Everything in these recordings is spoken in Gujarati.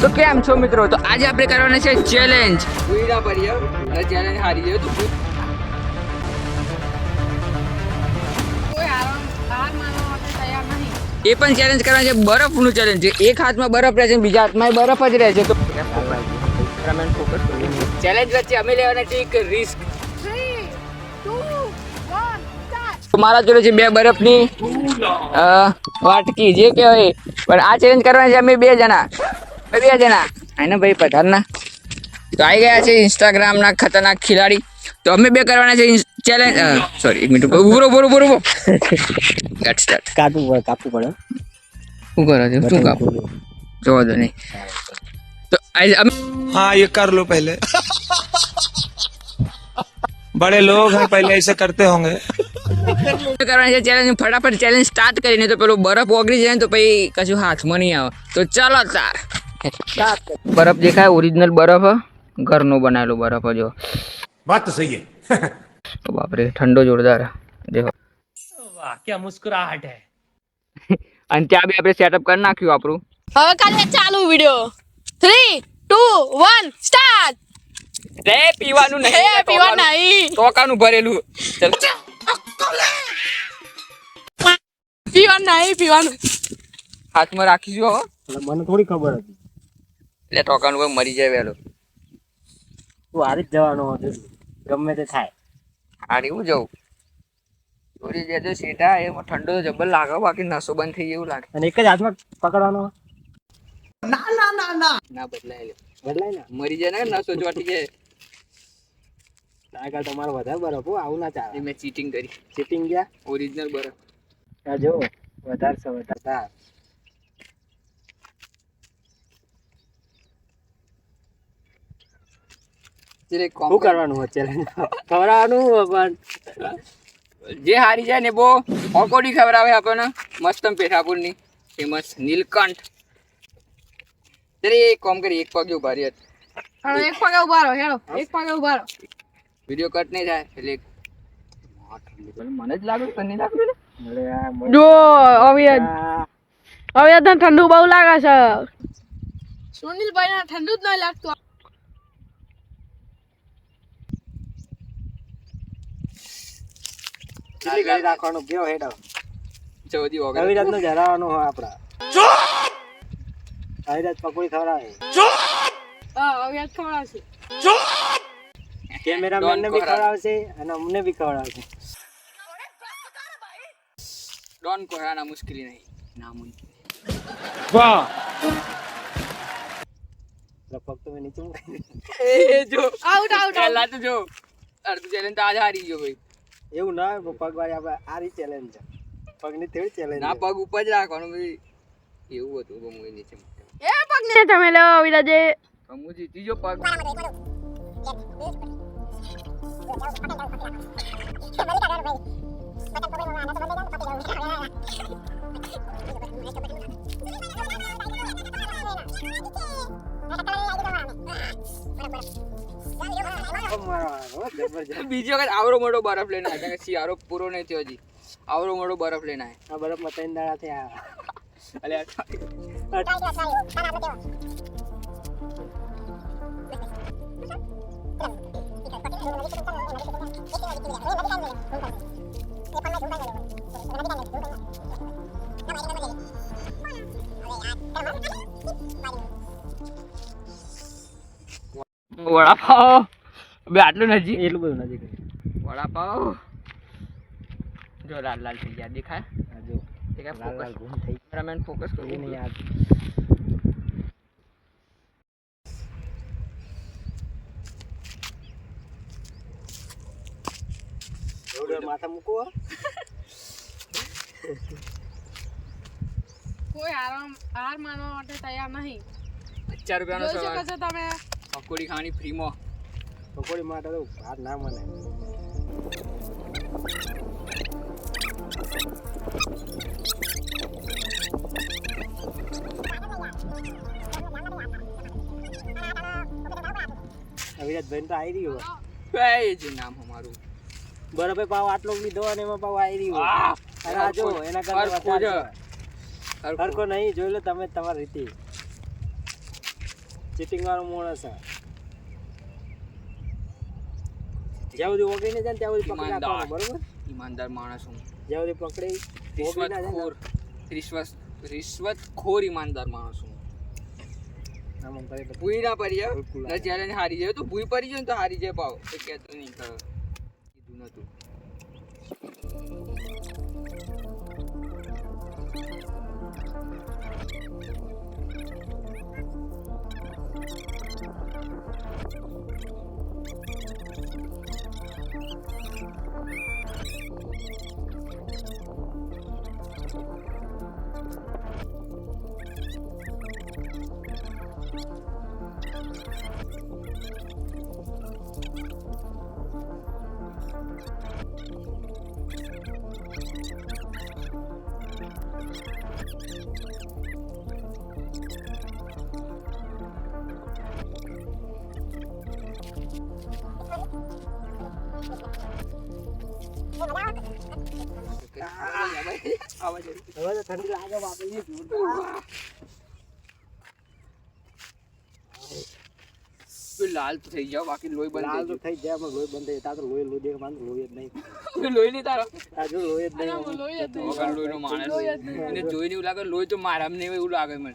તો કેમ છો મિત્રો? તો આજે આપણે કરવાના છે ચેલેન્જ ઉઈડા પડીએ ચેલેન્જ હારી ગયો તો. કોઈ હાર હાર માનવા માટે તૈયાર નહીં. એ પણ ચેલેન્જ કરવાનું છે બરફનું ચેલેન્જ છે. એક હાથમાં બરફ રહે છે બીજા હાથમાં બરફ જ રહે છે. તો ચેલેન્જ વચ્ચે અમે લેવાના છે એક રિસ્ક મારા જોડે છે બે બરફની વાટકી જે કહેવાય પણ આ ચેલેન્જ કરવાની છે અમે બે જણા. બે જણા આને ભાઈ પઠાણના તો આવી ગયા છે ઇન્સ્ટાગ્રામના ખતરનાક ખેલાડી તો અમે બે કરવાના છે ચેલેન્જ સોરી એક મિનિટ ઉભરો ઉભરો ઉભરો ઉભરો ગટ સ્ટાર્ટ કાપવું પડે કાપવું પડે શું કરો છો શું કાપો જોવો તો નહીં તો આજે અમે हाँ ये कर लो पहले बड़े लोग हैं पहले ऐसे करते होंगे કરવાની છે ચેલેન્જ ફટાફટ ચેલેન્જ સ્ટાર્ટ કરીને તો પેલું બરફ ઓગળી જાય ને તો પછી કશું હાથમાં નહીં આવે તો ચાલો તાર બરફ દેખાય ઓરિજિનલ બરફ ઘરનો બનાવેલો બરફ જો વાત તો સહી તો બાપરે ઠંડો જોરદાર દેખો. વાહ ક્યા મુસ્કુરાહટ હે. અને ત્યાં બી આપણે સેટઅપ કરી નાખ્યું આપણું. હવે કાલે ચાલુ વિડિયો 3 2 1 સ્ટાર્ટ રે પીવાનું નહીં રે પીવાનું નહીં. ટોકાનું ભરેલું. ચલ. પીવાનું નહીં પીવાનું. હાથમાં રાખીજો મને થોડી ખબર હતી. એટલે ટોકાનું કોઈ મરી જાય વહેલો. તું હારી જ જવાનો હતો ગમે તે થાય. હારી હું જવું ચોરી જજો સેટા એમાં ઠંડો જબ્બર લાગે બાકી નસો બંધ થઈ એવું લાગે. અને એક જ હાથમાં પકડવાનો ના ના ના ના. ના બદલાય બદલાય ને? મરી જાય ને નસો ચોટી જાય. આગળ તમારો વધારે બરફ હો આવું ના ચાલે. મેં ચીટિંગ કરી. ચીટિંગ ગયા? ઓરિજિનલ બરફ. આ જો વધારે છે વધારે. તાર એટલે શું કરવાનું અત્યારે? ખવડાવવાનું પણ. જે હારી જાય ને બહુ ઓકોડી ખવડાવે આપણને. મસ્તમ પેઠાપુરની. ફેમસ નીલકંઠ. ત્યારે એક કામ કરી એક પગે ઊભા રહી. એક પગે ઊભા રહો હેડો. એક પગે ઊભા રહો. વીડિયો કટ નહીં થાય એટલે મને જ લાગે તને લાગે જો હવે અવિયત હવે તને ઠંડુ બહુ લાગે છે. સુનિલભાઈ ને ઠંડુ જ નહીં લાગતું. કેટલી ઘડી રાખવાનું કેવો હેડો. ચૌદી ઓગણ રવિરાજ નો જરાવાનો હોય આપડા રવિરાજ પકોડી ખવડાવે. હા હવે યાદ ખવડાવશે. કેમેરામેન ને બી ખવડાવશે અને અમને બી ખવડાવશે. ડોન કોહરાના મુશ્કેલી નહીં. ના મુશ્કેલ વાહ. તો મેં નીચે એ જો. આઉટ આઉટ પહેલા તો જો. અડધું ચેલેન્જ તો આજ હારી ગયો ભાઈ. એવું ના હોય પગ વાળી આપણે આ રી ચેલેન્જ છે પગની તેવી ચેલેન્જ ના પગ ઉપર જ રાખવાનું ભાઈ. એવું હતું એ નીચે. એ પગ ને તમે લો વિરાજે. પણ ત્રીજો પગ Thank પગ. બીજી વખત આવરો મોટો બરફ લઈને આવ્યા કે શિયાળો પૂરો નહીં થયો હજી. આવરો મોટો બરફ લઈને આવ્યા આ બરફમાં ત્રણ દાડા થયા. અલે વડાપાવ. બે આટલું નજીક? એટલું બધું નજીક વડાપાવ. જો લાલ લાલ થઈ ગયા દેખાય? આ જો. દેખાય લાલ લાલ ફોકસ થઈ કેમેરામેન ફોકસ ગયું નહીં. યાદ માથા મૂકો કોઈ હાર હાર માનવા માટે તૈયાર નહીં. ચાર રૂપિયાનો સવાલ. તમે. પકોડી ખાવાની ફ્રીમાં પકોડી માટે તો ભાત ના મને અવિરાજભાઈ તો આવી રહ્યું એ જે નામ અમારું. બરાબર પાવ આટલો લીધો અને એમાં પાવ આવી રહ્યું! આ! જો એના કરતા વધારે નહીં જોઈ લો તમે તમારી રીતે. ચીટિંગ વાળું માણસ છે. જ્યાં સુધી ઓગળી ને જાય ત્યાં સુધી પકડી. રાખવાનો બરોબર? ઈમાનદાર માણસ હું. જ્યાં સુધી પકડે રિશ્વત ખોર રિશ્વત રિશ્વતખોર રિશ્વત રિશ્વતખોર ઈમાનદાર માણસ હું. ભૂઈ ના પડી જાય જ્યારે હારી જાય તો ભૂઈ પડી જાય ને તો હારી જાય ભાવ એ કહેતો નહીં કીધું નતું Thank જાય હવે તો ઠંડી લાગે બાપા એ જોરદાર. પેલું લાલ તો થઈ જાવ બાકી લોહી બંધ લાલ તો થઈ જાય પણ લોહી બંધ થઈ તાર તો લોહી લોહી દેખ માન લોહી જ નહીં. લોહી નહીં તારો? તાજો લોહી જ નહીં. લોહી જ નહીં. વગર લોહીનો માણસ. અને જોઈને એવું લાગે લોહી તો મારામાં નહીં એવું લાગે મને.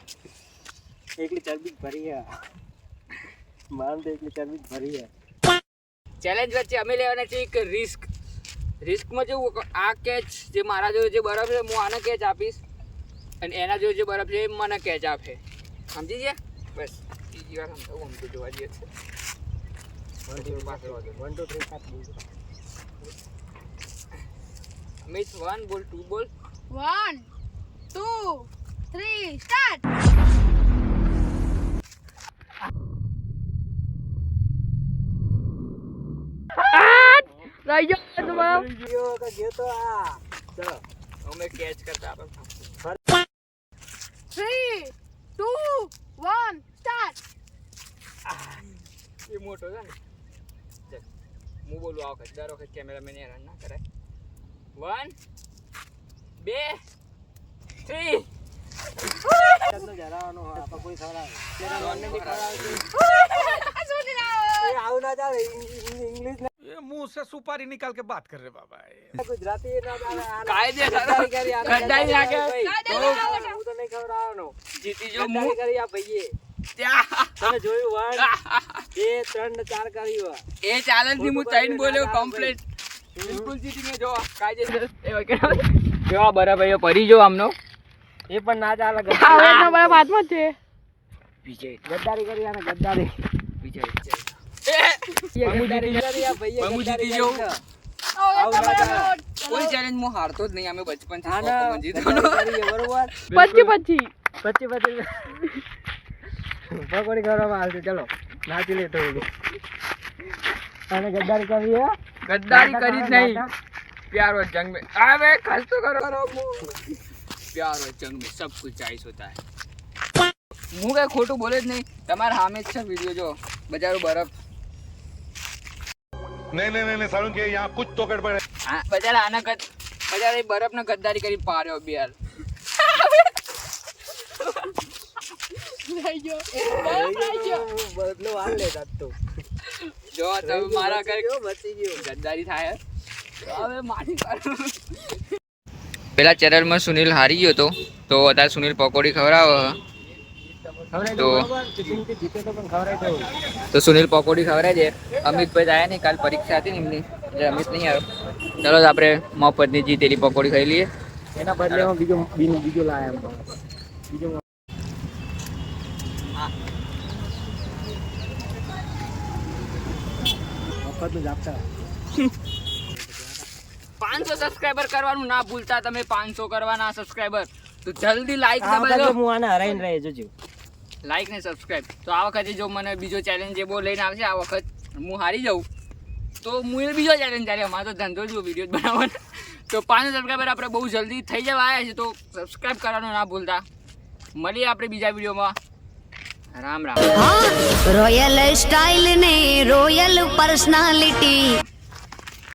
એકલી ચરબી ભરી હે. માન તો એકલી ચરબી ભરી હે. ચેલેન્જ વચ્ચે અમે લેવાના છે એક રિસ્ક રિસ્કમાં જેવું આ કેચ જે મારા જોડે જે બરફ છે હું આને કેચ આપીશ. અને એના જોડે જે બરફ છે એ મને કેચ આપે. સમજી ગયા? બસ. બીજી વાર સમજાવું આમ તો જોવા જઈએ છે વન ટુ થ્રી બોલ. અમિત વન બોલ ટુ બોલ વન ટુ થ્રી સ્ટાર્ટ રહી ગયો તમારો ગયો તો ગયો તો આ ચલો અમે કેચ કરતા આપણે થ્રી ટુ વન સ્ટાર્ટ એ મોટો છે ને ચાલ હું બોલું આ વખત દર વખત કેમેરામેન હેરાન ના કરાય વન બે થ્રી ચાંદનો જરાવાનો હોય, આપણે કોઈ ખવડાવે. ત્યારે રોનને રોનને નહીં બી ખવડાવજો. શું લાવો એ આવું ના ચાલે ઇંગ- ઇંગ- ઇંગ્લિશ ये मुंह से सुपारी निकाल के बात कर रहे बाबा ના ગુજરાતી ના ચાલે આને કાયદેસર ગદ્દારી કરી, આને ગદ્દારી ના ગદ્દારી કહેવાય. કરી, ભાઈ. તમે જોયું one, બે ત્રણ ને ચાર કર્યું એ ચેલેન્જની હું ત્રણ બોલ્યો કમ્પ્લીટ બિલકુલ જીતી જો કાયદેસર એ વગેરે કેવા બરાબર પરી જો આમનો. એ પણ ના ચાલે હવે હાથમાં છે. વિજય. ગદ્દારી કરી ગદ્દારી. વિજય. કોઈ ચેલેન્જ હું હારતો જ નહીં અમે બચપનથી બરોબર? પછી પછી પછી પચી પકોડી ખવડાવવા હાલતું ચલો નાચી લે થોડી અને ગદ્દારી કરવી હે? ગદ્દારી કરી જ નહીં. પ્યારો જંગ મે આવે ખર્ચો કરો પ્યારો જંગ મે સબ કુછ જાયઝ હોતા હે. હું કઈ ખોટું બોલે જ નહીં. તમારા સામે છે વિડિયો જો. બજારો બરફ. નહીં નહીં નહીં સારું કે યહાં કુછ તો ગડબડ. હે બજાર આના બજાર એ બરફ ને ગદ્દારી કરી પાર્યો બિયાર યાર રહી ગયો બસ રહી ગયો બદલો હાલ લે તો. જો તમે મારા ઘરે બચી ગયો. ગદ્દારી થાય. હવે મારી પેલા ચેનલમાં સુનિલ હારી ગયો હતો તો અત્યારે સુનિલ પકોડી ખવડાવે તો- દો તો સુનિલ પકોડી ખવડાવે છે. અમિતભાઈ આવ્યા નહીં કાલ પરીક્ષા હતી ને એમની એટલે અમિત નહીં આવ્યો ચલો આપણે મફતની જીતેલી પકોડી ખાઈ લઈએ. એના બદલે બીજો બીજો બીજો લાયા બીજો મફતનું પાંચસો સબસ્ક્રાઈબર કરવાનું ના ભૂલતા તમે પાંચસો કરવાના સબસ્ક્રાઈબર તો જલ્દી લાઈક દબાજો. હું આને હરાઈને રહે જોજો. લાઈક ને સબસ્ક્રાઈબ તો આ વખતે જો મને બીજો ચેલેન્જ એ બહુ લઈને આવશે આ વખત હું હારી જાઉં. તો હું એ બીજો ચેલેન્જ ચાલે અમારો તો ધંધો જ વીડિયો બનાવવાનો. તો પાંચસો સબસ્ક્રાઈબર આપણે બહુ જલ્દી થઈ જવા આવ્યા છે. તો સબસ્ક્રાઈબ કરવાનું ના ભૂલતા. મળીએ આપણે બીજા વિડીયોમાં રામ રામ. રોયલ સ્ટાઇલ ને રોયલ પર્સનાલિટી